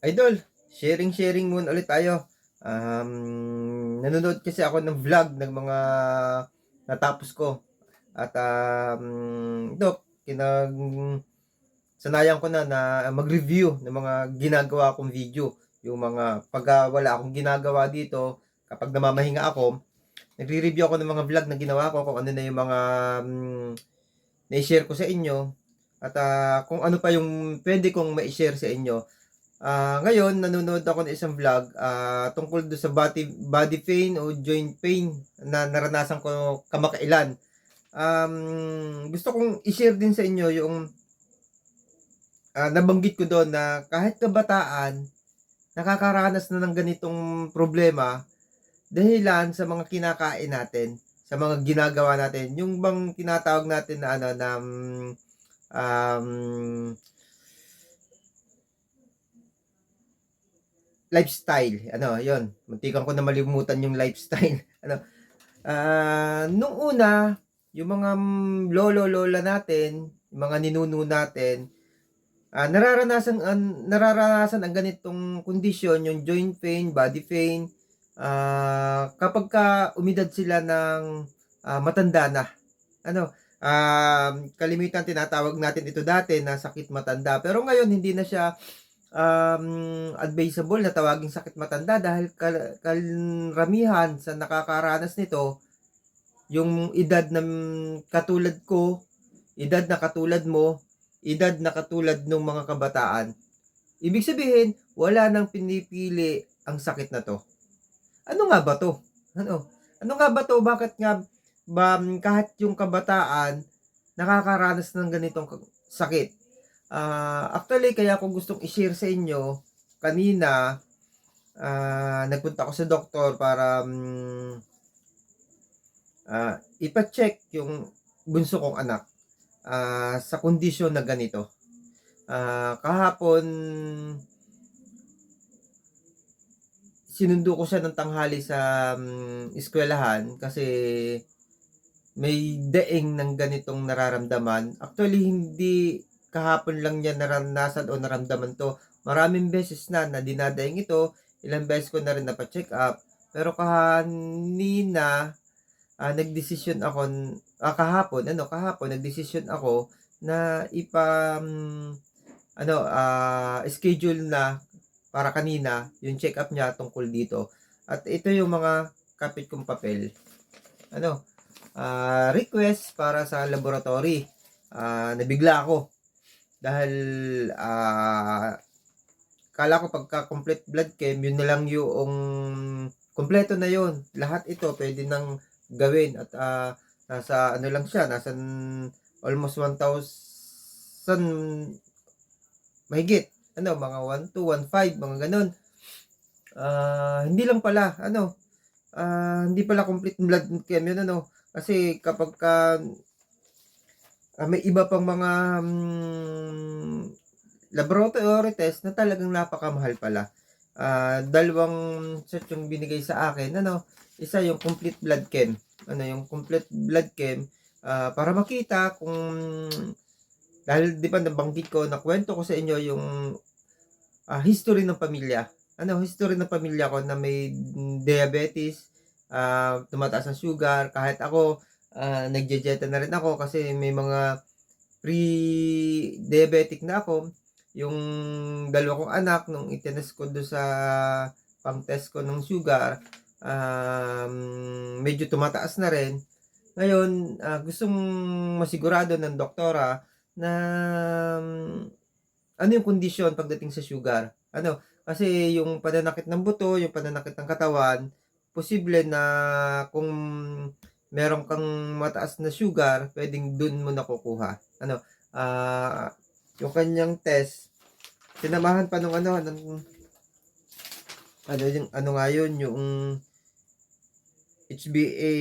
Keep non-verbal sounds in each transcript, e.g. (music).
Idol, sharing-sharing muna ulit tayo. Um, nanonood kasi ako ng vlog ng mga natapos ko. At um, ito, kinag sanayan ko na na mag-review ng mga ginagawa kong video. Yung mga pag ah, wala akong ginagawa dito, kapag namamahinga ako, nagre-review ako ng mga vlog na ginawa ko, kung ano na yung mga um, na-share ko sa inyo. At ah, kung ano pa yung pwede kong ma-share sa inyo. Ah, ngayon nanonood ako ng isang vlog ah, tungkol do sa body body pain o joint pain na naranasan ko kamakailan. Um, gusto kong i-share din sa inyo yung ah, nabanggit ko doon na kahit kabataan nakakaranas na ng ganitong problema dahilan sa mga kinakain natin, sa mga ginagawa natin. Yung bang tinatawag natin na ano na mm, um, lifestyle. Ano, yon Muntikan ko na malimutan yung lifestyle. (laughs) ano, ah nung una, yung mga lolo-lola natin, yung mga ninuno natin, ah nararanasan, an, nararanasan ang ganitong kondisyon, yung joint pain, body pain, ah kapag ka umidad sila ng ah, matanda na. Ano, ah kalimitan tinatawag natin ito dati na sakit matanda. Pero ngayon, hindi na siya um, advisable na tawaging sakit matanda dahil kal- karamihan sa nakakaranas nito yung edad na katulad ko, edad na katulad mo, edad na katulad ng mga kabataan. Ibig sabihin, wala nang pinipili ang sakit na to. Ano nga ba to? Ano? Ano nga ba to? Bakit nga ba kahit yung kabataan nakakaranas ng ganitong sakit? Ah, actually kaya ko gustong i-share sa inyo kanina ah, nagpunta ako sa doktor para mm, ah, ipa-check yung bunso kong anak ah, sa kondisyon na ganito. Ah, kahapon sinundo ko siya ng tanghali sa mm, eskwelahan kasi may daing ng ganitong nararamdaman. Actually, hindi kahapon lang niya naranasan o naramdaman to. Maraming beses na na dinadaing ito. Ilang beses ko na rin napacheck up. Pero kanina, ah, nagdesisyon ako, ah, kahapon, ano, kahapon, nagdesisyon ako na ipa, mm, ano, ah, schedule na para kanina yung check up niya tungkol dito. At ito yung mga kapit kong papel. Ano, ah, request para sa laboratory. Ah, nabigla ako dahil ah kala ko pagka complete blood chem yun na lang yung kompleto na yun. Lahat ito pwede nang gawin at ah, nasa ano lang siya nasa almost 1,000 mahigit. Ano mga 1 2 1 5 mga ganun. Ah hindi lang pala ano ah hindi pala complete blood chem yun ano. Kasi kapag ka Ah, may iba pang mga mm, laboratory test na talagang napakamahal pala. Ah, dalawang set yung binigay sa akin. Ano, isa yung complete blood chem. Ano, yung complete blood chem ah, para makita kung dahil di ba nabanggit ko na kwento ko sa inyo yung ah, history ng pamilya. Ano, history ng pamilya ko na may diabetes, ah, tumataas ang sugar, kahit ako ah nagje-jeta na rin ako kasi may mga pre-diabetic na ako. Yung dalawa kong anak, nung itinest ko doon sa pang-test ko ng sugar, um, medyo tumataas na rin. Ngayon, ah, gustong masigurado ng doktora na um, ano yung kondisyon pagdating sa sugar. Ano, kasi yung pananakit ng buto, yung pananakit ng katawan, posible na kung meron kang mataas na sugar, pwedeng dun mo nakukuha. Ano, ah, yung kanyang test, sinamahan pa nung ano, ng, ano yung, ano nga yun, yung HbA,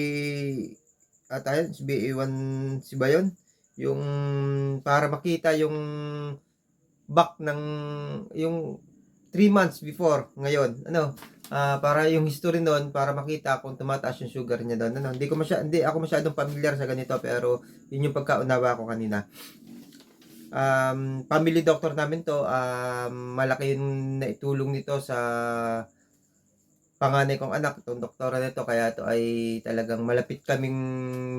at ayun, HbA1C ba yun? Yung, para makita yung back ng, yung 3 months before, ngayon, ano, Ah, para yung history noon para makita kung tumataas yung sugar niya doon. Ano, hindi ko masya hindi ako masyadong familiar sa ganito pero yun yung pagkaunawa ko kanina. um, family doctor namin to, um, malaki yung naitulong nito sa panganay kong anak, itong doktora nito, kaya to ay talagang malapit kaming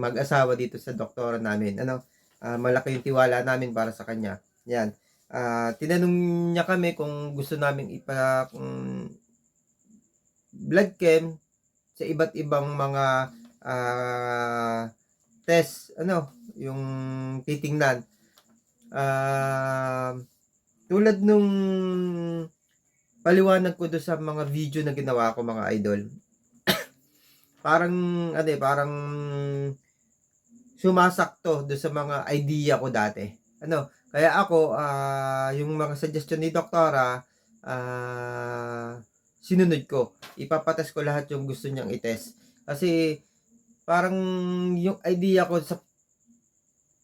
mag-asawa dito sa doktora namin. Ano, ah, malaki yung tiwala namin para sa kanya. Yan. Ah, tinanong niya kami kung gusto namin ipa kung blood chem sa iba't ibang mga ah, test, ano, yung titingnan. Ah, tulad nung paliwanag ko doon sa mga video na ginawa ko mga idol. (coughs) parang ano eh, parang sumasakto doon sa mga idea ko dati. Ano, kaya ako ah, yung mga suggestion ni doktora ah, sinunod ko. Ipapatest ko lahat yung gusto niyang itest. Kasi parang yung idea ko sa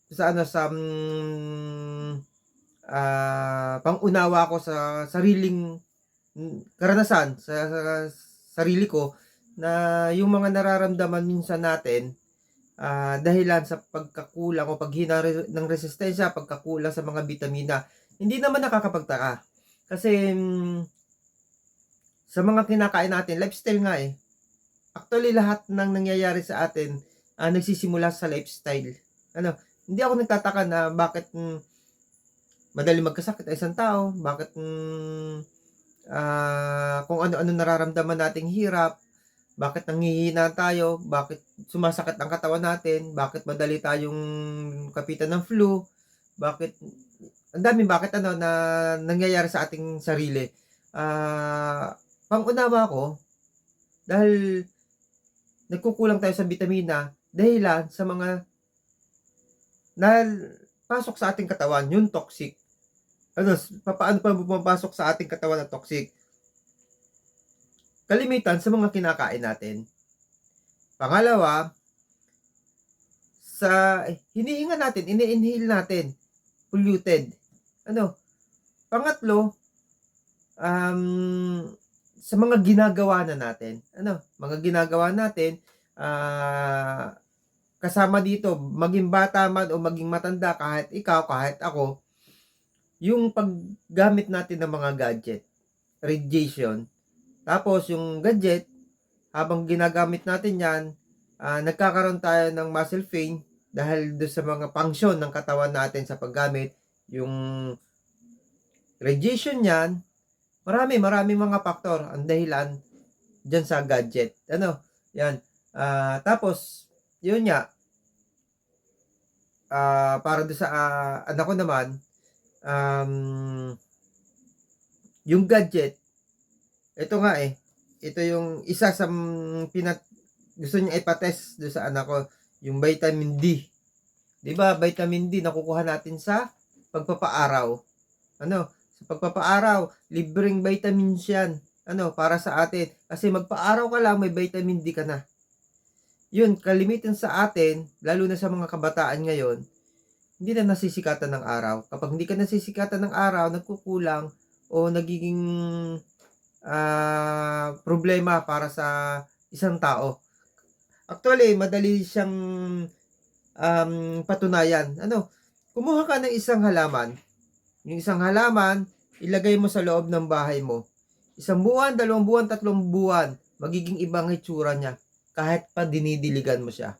sa ano sa mm, ah, pangunawa ko sa sariling mm, karanasan sa, sa sarili ko na yung mga nararamdaman minsan natin ah, dahilan sa pagkakulang o paghina ng resistensya, pagkakulang sa mga bitamina, hindi naman nakakapagtaka. Kasi mm, sa mga kinakain natin, lifestyle nga eh. Actually, lahat ng nangyayari sa atin ah, nagsisimula sa lifestyle. Ano, hindi ako nagtataka na bakit mm, madali magkasakit ang isang tao, bakit mm, ah, kung ano-ano nararamdaman nating hirap, bakit nanghihina tayo, bakit sumasakit ang katawan natin, bakit madali tayong kapitan ng flu, bakit ang dami bakit ano na nangyayari sa ating sarili. Ah, pangunawa ko dahil nagkukulang tayo sa bitamina dahilan sa mga na pasok sa ating katawan, yung toxic. Ano, paano pa pumapasok sa ating katawan ng toxic? Kalimitan sa mga kinakain natin. Pangalawa, sa hinihinga natin, ini-inhale natin, polluted. Ano? Pangatlo, um, sa mga ginagawa na natin. Ano? Mga ginagawa natin, ah, kasama dito, maging bata man o maging matanda, kahit ikaw, kahit ako, yung paggamit natin ng mga gadget, radiation, tapos yung gadget, habang ginagamit natin yan, ah, nagkakaroon tayo ng muscle pain dahil doon sa mga function ng katawan natin sa paggamit, yung radiation yan, marami, marami mga faktor ang dahilan dyan sa gadget. Ano? Yan. Ah, tapos, yun nga, ah, para doon sa ah, anak ko naman, um, yung gadget, ito nga eh, ito yung isa sa pinat gusto niya ipatest doon sa anak ko, yung vitamin D. 'Di ba? Vitamin D nakukuha natin sa pagpapaaraw. Ano? Sa pagpapaaraw, libreng vitamins 'yan. Ano, para sa atin. Kasi magpaaraw ka lang, may vitamin D ka na. Yun, kalimitan sa atin, lalo na sa mga kabataan ngayon, hindi na nasisikatan ng araw. Kapag hindi ka nasisikatan ng araw, nagkukulang o nagiging ah, problema para sa isang tao. Actually, madali siyang um, patunayan. Ano, kumuha ka ng isang halaman. Yung isang halaman, ilagay mo sa loob ng bahay mo. Isang buwan, dalawang buwan, tatlong buwan, magiging ibang itsura niya. Kahit pa dinidiligan mo siya.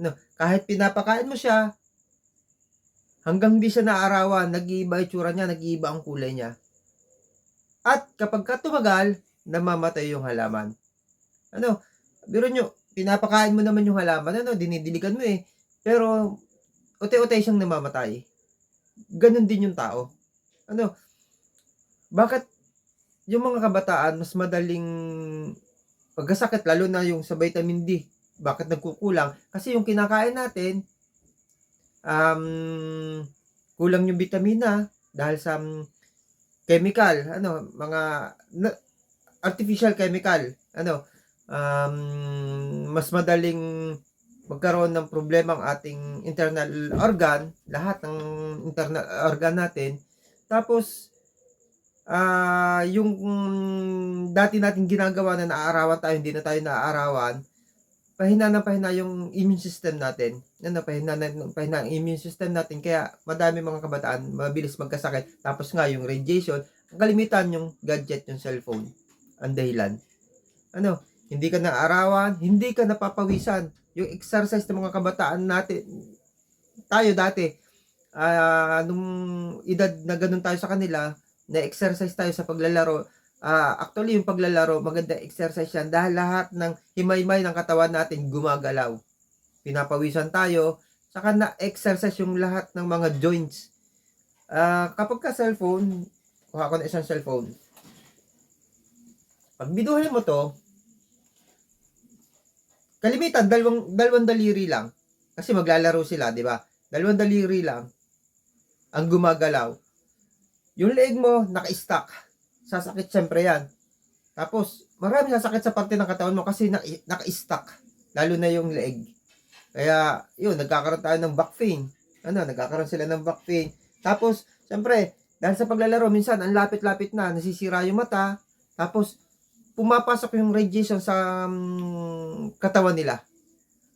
Ano, kahit pinapakain mo siya, hanggang di siya naarawan, nag-iiba itsura niya, nag-iiba ang kulay niya. At kapag ka namamatay yung halaman. Ano, biro nyo, pinapakain mo naman yung halaman, ano, dinidiligan mo eh. Pero, uti-uti siyang namamatay. Ganon din yung tao. Ano, bakit yung mga kabataan mas madaling pagkasakit, lalo na yung sa vitamin D, bakit nagkukulang? Kasi yung kinakain natin, um, kulang yung vitamina dahil sa um, chemical, ano, mga na- artificial chemical, ano, um, mas madaling magkaroon ng problema ang ating internal organ, lahat ng internal organ natin. Tapos, ah yung dati natin ginagawa na naaarawan tayo, hindi na tayo naaarawan, pahina ng pahina yung immune system natin. Ano, pahina ng pahina ang immune system natin. Kaya madami mga kabataan mabilis magkasakit. Tapos nga yung radiation, ang kalimitan yung gadget, yung cellphone. Ang dahilan. Ano, hindi ka naarawan, hindi ka napapawisan. Yung exercise ng mga kabataan natin, tayo dati, ah nung edad na ganun tayo sa kanila, na exercise tayo sa paglalaro, ah actually yung paglalaro, maganda exercise yan dahil lahat ng himaymay ng katawan natin gumagalaw. Pinapawisan tayo, saka na-exercise yung lahat ng mga joints. Ah kapag ka cellphone, kuha ko na isang cellphone. Pag biduhin mo to, kalimitan, dalawang, dalawang daliri lang. Kasi maglalaro sila, di ba? Dalawang daliri lang ang gumagalaw. Yung leeg mo, naka-stack. Sasakit syempre yan. Tapos, marami sasakit sa parte ng katawan mo kasi na- naka-stack. Lalo na yung leeg. Kaya, yun, nagkakaroon tayo ng back pain. Ano, nagkakaroon sila ng back pain. Tapos, syempre, dahil sa paglalaro, minsan, ang lapit-lapit na, nasisira yung mata. Tapos, pumapasok yung radiation sa mm, katawan nila.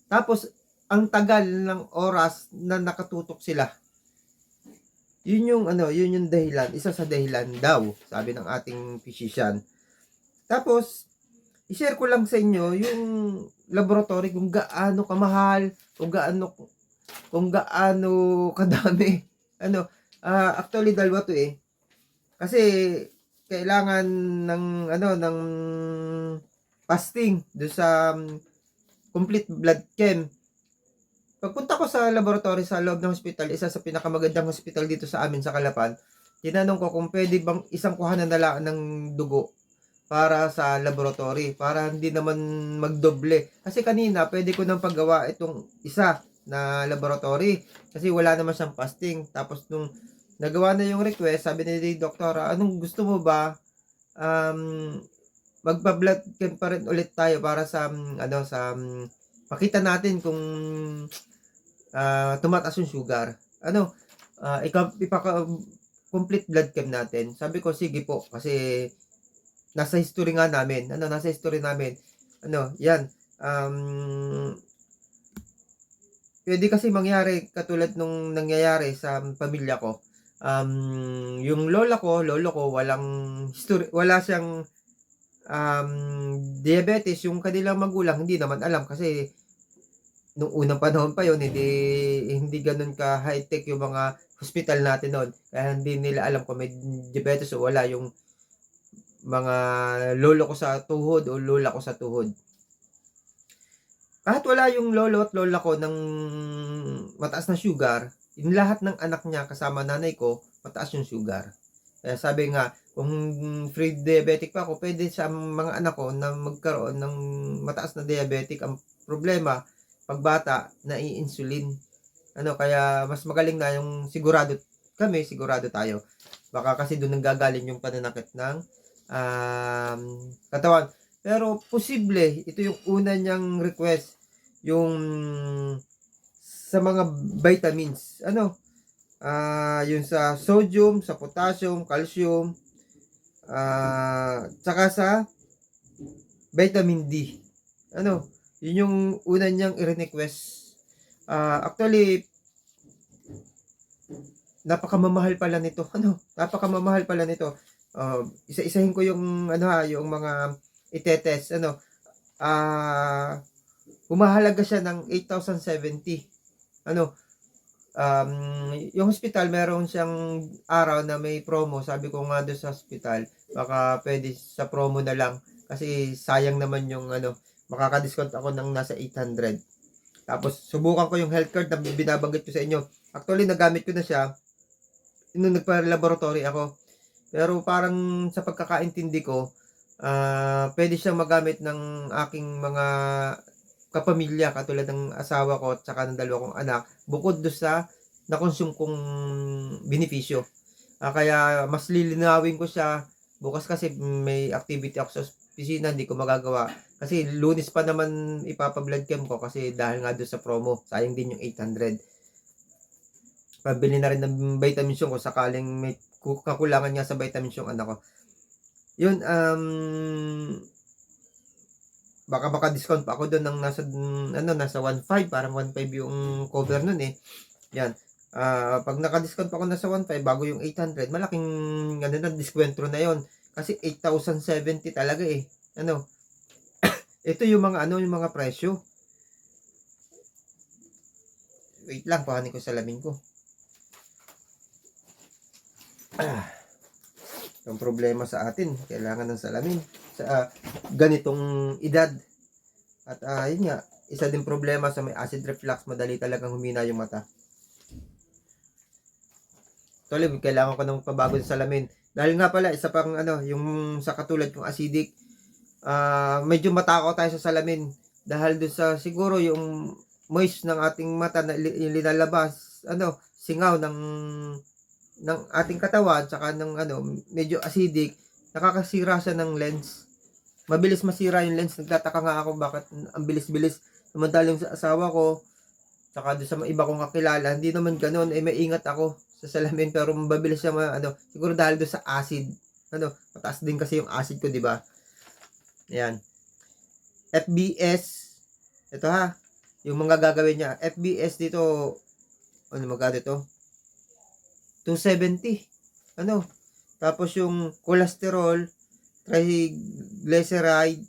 Tapos, ang tagal ng oras na nakatutok sila. Yun yung ano, yun yung dahilan, isa sa dahilan daw, sabi ng ating physician. Tapos, i-share ko lang sa inyo yung laboratory kung gaano kamahal, kung gaano kung gaano kadami. (laughs) Ano, ah, actually dalawa to eh. Kasi kailangan ng ano ng fasting do sa um, complete blood chem Pagpunta ko sa laboratory sa loob ng hospital, isa sa pinakamagandang hospital dito sa amin sa Kalapan, tinanong ko kung pwede bang isang kuhanan na lang ng dugo para sa laboratory, para hindi naman magdoble. Kasi kanina, pwede ko nang paggawa itong isa na laboratory kasi wala naman siyang fasting. Tapos nung nagawa na yung request, sabi ni doktora, anong gusto mo ba? Um, magpa-blood chem pa rin ulit tayo para sa um, ano sa um, makita natin kung ah, tumataas yung sugar. Ano, ah, ika, ipaka, complete blood chem natin. Sabi ko, sige po, kasi nasa history nga namin. Ano, nasa history namin. Ano, yan. Um, pwede kasi mangyari katulad nung nangyayari sa pamilya ko. Um, yung lola ko, lolo ko, walang history, wala siyang um, diabetes, yung kanilang magulang, hindi naman alam kasi nung unang panahon pa yon hindi hindi ganoon ka high-tech yung mga hospital natin noon. Kaya hindi nila alam kung may diabetes o wala yung mga lolo ko sa tuhod o lola ko sa tuhod. Kahit wala yung lolo at lola ko ng mataas na sugar, yung lahat ng anak niya kasama nanay ko, mataas yung sugar. Kaya sabi nga, kung free diabetic pa ako, pwede sa mga anak ko na magkaroon ng mataas na diabetic. Ang problema, pagbata, nai-insulin. Ano, kaya mas magaling na yung sigurado kami, sigurado tayo. Baka kasi doon nanggagaling yung pananakit ng um, katawan. Pero posible, ito yung una niyang request, yung sa mga vitamins. Ano, ah yung sa sodium, sa potassium, calcium, ah tsaka sa vitamin D. Ano, yun yung una niyang i-request. Ah, actually, napakamamahal pala nito. (laughs) Ano? Napakamamahal pala nito. Uh, isa-isahin ko yung ano ha, yung mga itetest. Ano? Ah, humahalaga siya ng 8,070. Ano? Um, yung hospital, meron siyang araw na may promo. Sabi ko nga doon sa hospital, baka pwede sa promo na lang. Kasi sayang naman yung ano, makaka-discount ako ng nasa 800. Tapos, subukan ko yung health card na binabanggit ko sa inyo. Actually, nagamit ko na siya nung nagpa-laboratory ako. Pero parang sa pagkakaintindi ko, ah pwede siyang magamit ng aking mga kapamilya katulad ng asawa ko at saka ng dalawa kong anak bukod do sa na-consume kong benepisyo. Ah, kaya mas lilinawin ko siya bukas kasi may activity ako sa opisina, hindi ko magagawa. Kasi lunes pa naman ipapa-blood chem ko kasi dahil nga doon sa promo, sayang din yung 800. Pabili na rin ng vitamins yung ko sakaling may ku- kakulangan nga sa vitamins yung anak ko. Yun, um, baka maka-discount pa ako doon ng nasa ano nasa 1.5 parang 1.5 yung cover nun eh. Yan. Ah, pag naka-discount pa ako nasa 1.5 bago yung 800, malaking ano na diskwento na yon. Kasi 8,070 talaga eh. Ano? (coughs) Ito yung mga ano yung mga presyo. Wait lang, pahanin ko salamin ko. Ah. Yung problema sa atin, kailangan ng salamin sa ah, ganitong edad. At yun nga, isa din problema sa may acid reflux, madali talagang humina yung mata. Tuloy, kailangan ko ng pabago sa salamin. Dahil nga pala, isa pang ano, yung sa katulad kong acidic, ah medyo matakaw tayo sa salamin. Dahil doon sa siguro yung moist ng ating mata na li- yung linalabas, ano, singaw ng ng ating katawan, tsaka ng ano, medyo acidic, nakakasira siya ng lens. Mabilis masira yung lens. Nagtataka nga ako bakit ang bilis-bilis. Samantalang sa asawa ko, tsaka doon sa mga iba kong kakilala, hindi naman ganun. Eh, may ingat ako sa salamin, pero mabilis siya, ma- ano, siguro dahil doon sa acid. Ano, mataas din kasi yung acid ko, di ba? Ayan. FBS, ito ha, yung mga gagawin niya. FBS dito, ano magkano ito? 270. Ano? Tapos yung cholesterol, triglyceride,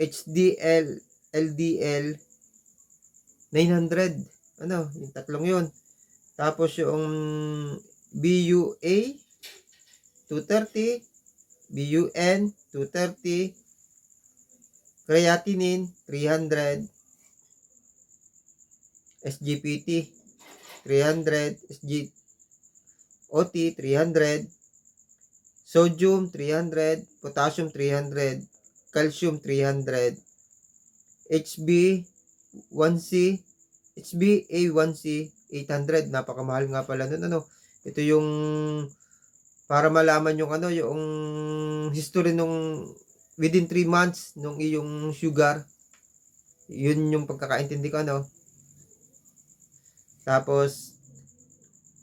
HDL, LDL, 900. Ano? Yung tatlong yun. Tapos yung BUA, 230, BUN, 230, creatinine, 300, SGPT, 300, SG, OT 300, sodium 300, potassium 300, calcium 300, HB 1C, HbA1c 800, napakamahal nga pala nun ano. Ito yung para malaman yung ano, yung history nung within 3 months nung iyong sugar. Yun yung pagkakaintindi ko ano. Tapos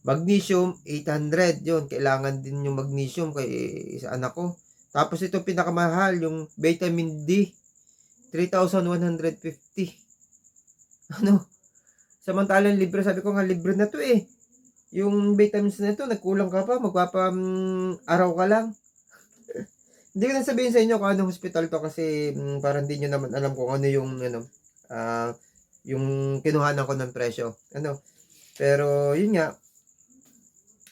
Magnesium, 800. Yun, kailangan din yung magnesium kay sa anak ko. Tapos ito pinakamahal, yung vitamin D. 3,150. Ano? Samantalang libre, sabi ko nga libre na to eh. Yung vitamins na ito, nagkulang ka pa, magpapa mm, araw ka lang. (laughs) hindi ko na sabihin sa inyo kung anong hospital to kasi mm, parang hindi nyo naman alam kung ano yung ano, ah, yung kinuhanan ko ng presyo. Ano? Pero yun nga,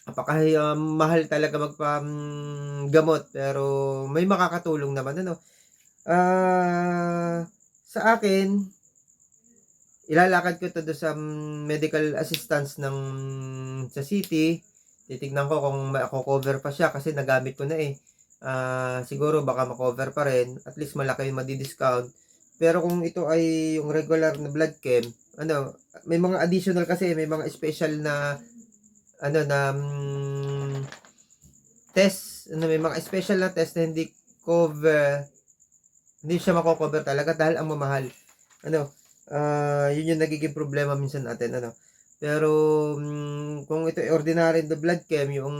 apaka um, mahal talaga magpamgamot pero may makakatulong naman ano? Ah sa akin ilalakad ko to do sa mm, medical assistance ng sa city. Titignan ko kung mako-cover pa siya kasi nagamit ko na eh. Ah, siguro baka ma-cover pa rin. At least malaki yung madi-discount. Pero kung ito ay yung regular na blood chem ano may mga additional kasi may mga special na ano na mm, test, ano may mga special na test na hindi cover hindi siya mako-cover talaga dahil ang mamahal. Ano, ah yun yung nagiging problema minsan natin ano. Pero mm, kung ito ordinary na blood chem, yung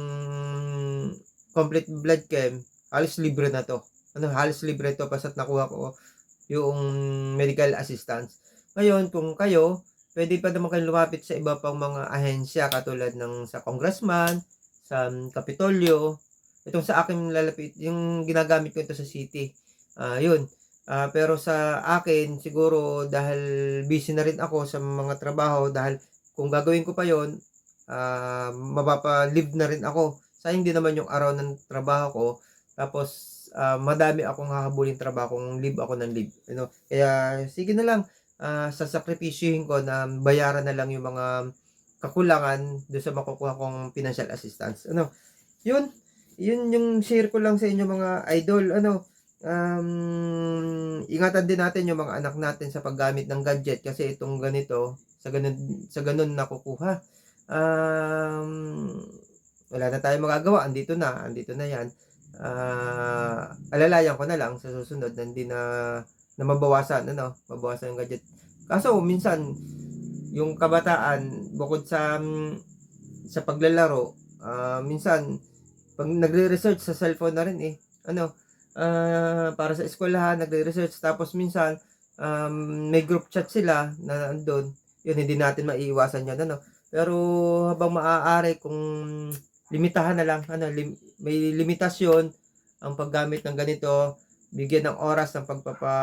complete blood chem, halos libre na to. Ano, halos libre to pasat nakuha ko yung medical assistance. Ngayon, kung kayo pwede pa naman kayo lumapit sa iba pang mga ahensya katulad ng sa congressman, sa um, Kapitolyo. Itong sa akin lalapit, yung ginagamit ko ito sa city. Ah, yun. Ah, pero sa akin siguro dahil busy na rin ako sa mga trabaho dahil kung gagawin ko pa yon ah mapapa-leave na rin ako. Sayang din naman yung araw ng trabaho ko. Tapos ah, madami akong hahabulin trabaho kung leave ako ng leave. You know? Kaya sige na lang ah sasakripisyohin ko na bayaran na lang yung mga kakulangan doon sa makukuha kong financial assistance. Ano? Yun, yun yung share ko lang sa inyo mga idol. Ano? Um, ingatan din natin yung mga anak natin sa paggamit ng gadget kasi itong ganito sa ganun sa ganun nakukuha. Um, wala na tayong magagawa. Andito na, andito na 'yan. Ah, alalayan ko na lang sa susunod na hindi na na mabawasan ano, mabawasan yung gadget. Kaso minsan yung kabataan bukod sa mm, sa paglalaro, ah, minsan pag nagre-research sa cellphone na rin eh. Ano, ah, para sa eskwelahan, nagre-research tapos minsan um, may group chat sila na andun. Yun, hindi natin maiiwasan yan, ano. Pero habang maaari kung limitahan na lang, ano, lim- may limitasyon ang paggamit ng ganito, bigyan ng oras ng pagpapa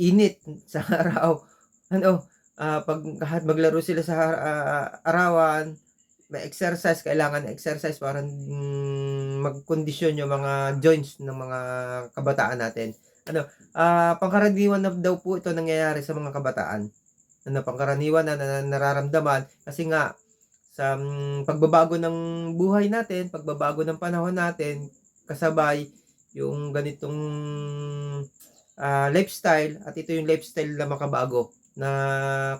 init sa (laughs) araw. Ano, ah, pag kahit maglaro sila sa ah, arawan, may exercise, kailangan ng exercise para mm, magkondisyon yung mga joints ng mga kabataan natin. Ano, ah, pangkaraniwan na daw po ito nangyayari sa mga kabataan. Ano, pangkaraniwan na, na nararamdaman kasi nga sa mm, pagbabago ng buhay natin, pagbabago ng panahon natin, kasabay yung ganitong ah, lifestyle at ito yung lifestyle na makabago na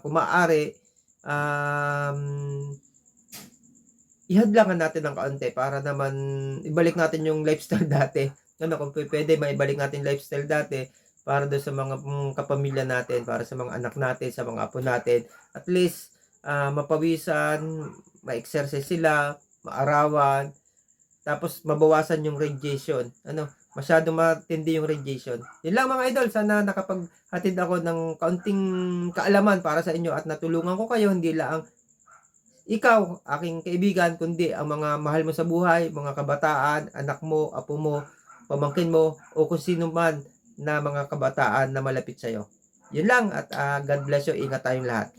kung maaari um, ihadlangan natin ng kaunti para naman ibalik natin yung lifestyle (laughs) dati. Ano, kung pwede, maibalik natin lifestyle dati para doon sa mga mm, kapamilya natin, para sa mga anak natin, sa mga apo natin. At least, ah, mapawisan, ma-exercise sila, maarawan, tapos mabawasan yung radiation. Ano, masyado matindi yung radiation. Yun lang mga idol, sana nakapaghatid ako ng kaunting kaalaman para sa inyo at natulungan ko kayo, hindi lang ikaw, aking kaibigan, kundi ang mga mahal mo sa buhay, mga kabataan, anak mo, apo mo, pamangkin mo, o kung sino man na mga kabataan na malapit sa'yo. Yun lang at ah, God bless you. Ingat tayong lahat.